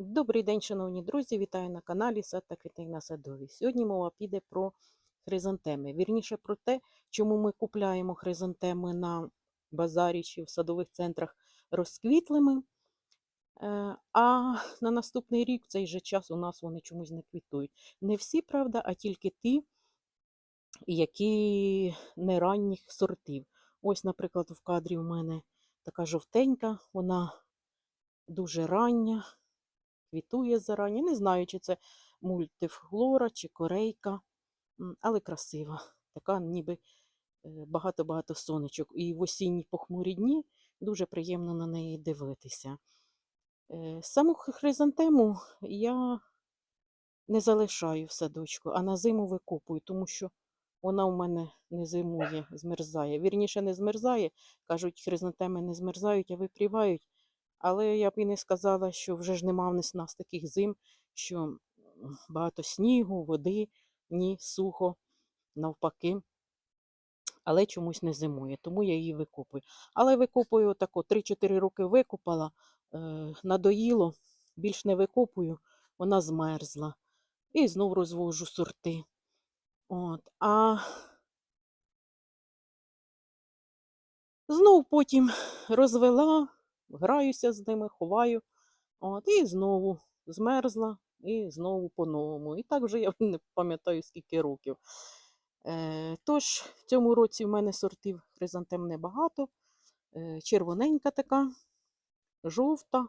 Добрий день, шановні друзі! Вітаю на каналі Сад та квітник садові. Сьогодні мова піде про хризантеми. Вірніше про те, чому ми купляємо хризантеми на базарі чи в садових центрах розквітлими. Е, А на наступний рік, в цей же час, у нас вони чомусь не квітують. Не всі, правда, а тільки ті, які не ранніх сортів. Ось, наприклад, в кадрі у мене така жовтенька, вона дуже рання квітує зарані. Не знаю, чи це мультифлора, чи корейка, але красива. Така ніби е, багато-багато сонечок. І в осінні похмурі дні дуже приємно на неї дивитися. Е, Саму хризантему я не залишаю в садочку, а на зиму викопую, тому що вона у мене не зимує, змерзає. Вірніше, не змерзає. Кажуть, хризантеми не змерзають, а випрівають. Але я б і не сказала, що вже ж нема в нас таких зим, що багато снігу, води, ні, сухо, навпаки. Але чомусь не зимує, тому я її викопую. Але викопую отако, 3-4 роки викопала, е, надоїло, більш не викопую, вона змерзла. І знов розвожу сорти. От. А знов потім розвела, граюся з ними, ховаю. От, і знову змерзла, і знову по-новому. І так вже я не пам'ятаю скільки років. Е, тож, в цьому році в мене сортів хризантем небагато. Е, червоненька така, жовта,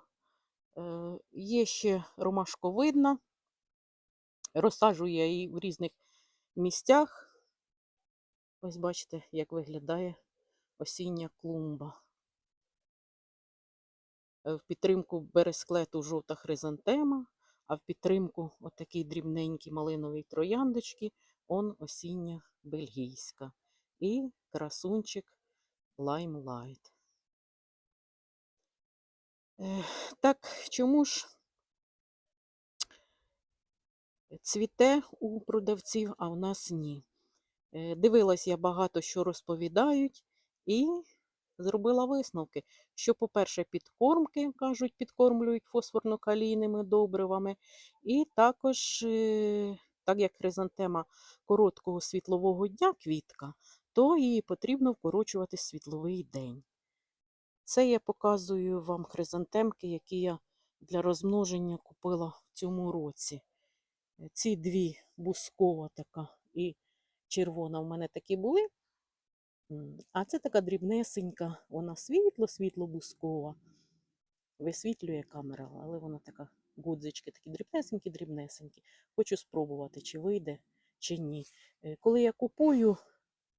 е, є ще ромашковидна. Розсаджую я її в різних місцях. Ось бачите, як виглядає осіння клумба. Е, В підтримку бересклету жовта хризантема, а в підтримку отакі дрібненькі малинові трояндочки, он осіння бельгійська. І красунчик лаймлайт. Так, чому ж цвіте у продавців, а у нас ні? Е, Дивилась я багато, що розповідають, і зробила висновки, що, по-перше, підкормки, кажуть, підкормлюють фосфорно-калійними добривами, і також, е, так як хризантема короткого світлового дня квітка, то її потрібно вкорочувати світловий день. Це я показую вам хризантемки, які я для розмноження купила в цьому році. Ці дві бускова така і червона в мене такі були. А це така дрібнесенька, вона світло-світло бускова. Висвітлює камера, але вона така гудзички, такі дрібнесенькі, дрібнесенькі. Хочу спробувати, чи вийде, чи ні. Е, Коли я купую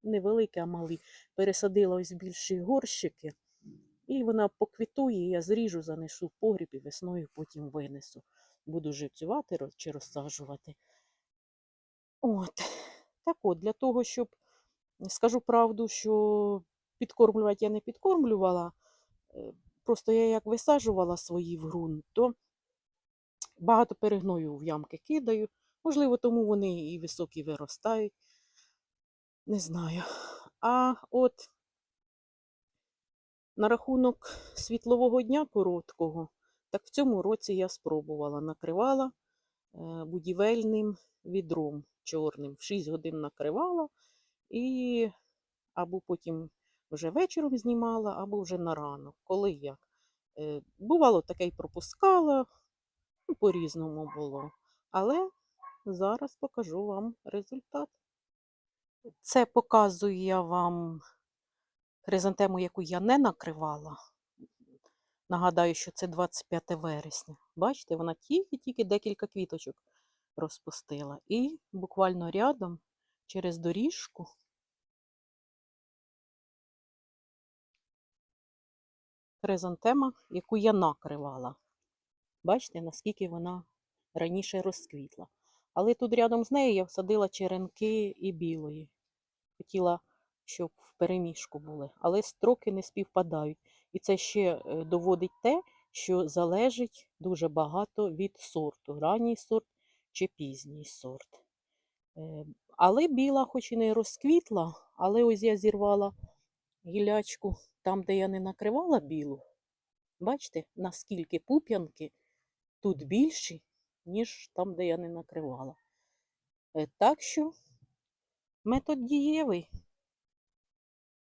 невеликі, а малі, пересадила ось більші горщики, і вона поквітує, я зріжу, занесу в погріб і весною потім винесу. Буду живцювати чи розсаджувати. От. Так от, для того, щоб скажу правду, що підкормлювати я не підкормлювала. е, Просто я як висаджувала свої в ґрунт, то багато перегною в ямки кидаю. Можливо, тому вони і високі виростають. Не знаю. А от на рахунок світлового дня короткого, так в цьому році я спробувала. Накривала е, будівельним відром чорним. В 6 годин накривала і або потім вже вечором знімала, або вже на ранок, коли як. Е, Бувало, таке й пропускала, ну, по-різному було. Але зараз покажу вам результат. Це показую я вам хризантему, яку я не накривала. Нагадаю, що це 25 вересня. Бачите, вона тільки-тільки декілька квіточок розпустила. І буквально рядом через доріжку хризантема, яку я накривала. Бачите, наскільки вона раніше розквітла. Але тут рядом з нею я всадила черенки і білої. Хотіла, щоб в переміжку були, але строки не співпадають. І це ще е, доводить те, що залежить дуже багато від сорту, ранній сорт чи пізній сорт. Але біла, хоч і не розквітла, але ось я зірвала гілячку там, де я не накривала білу. Бачите, наскільки пуп'янки тут більші, ніж там, де я не накривала. Е, Так що метод дієвий.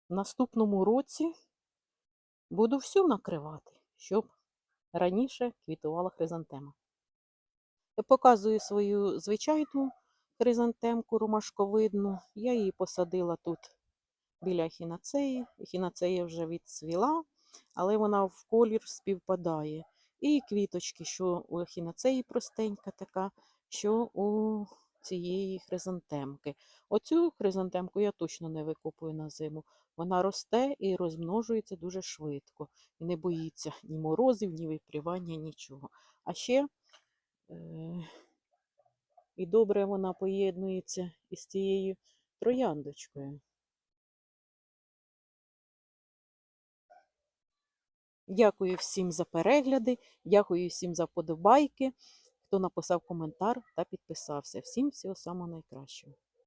В наступному році буду всю накривати, щоб раніше квітувала хризантема. Показую свою звичайну хризантемку ромашковидну. Я її посадила тут біля хінацеї. Хінацея вже відцвіла, але вона в колір співпадає. І квіточки, що у хінацеї простенька така, що у цієї хризантемки. Оцю хризантемку я точно не викопую на зиму. Вона росте і розмножується дуже швидко. І не боїться ні морозів, ні випрівання, нічого. А ще е- і добре вона поєднується із цією трояндочкою. Дякую всім за перегляди, дякую всім за вподобайки, хто написав коментар та підписався. Всім всього самого найкращого.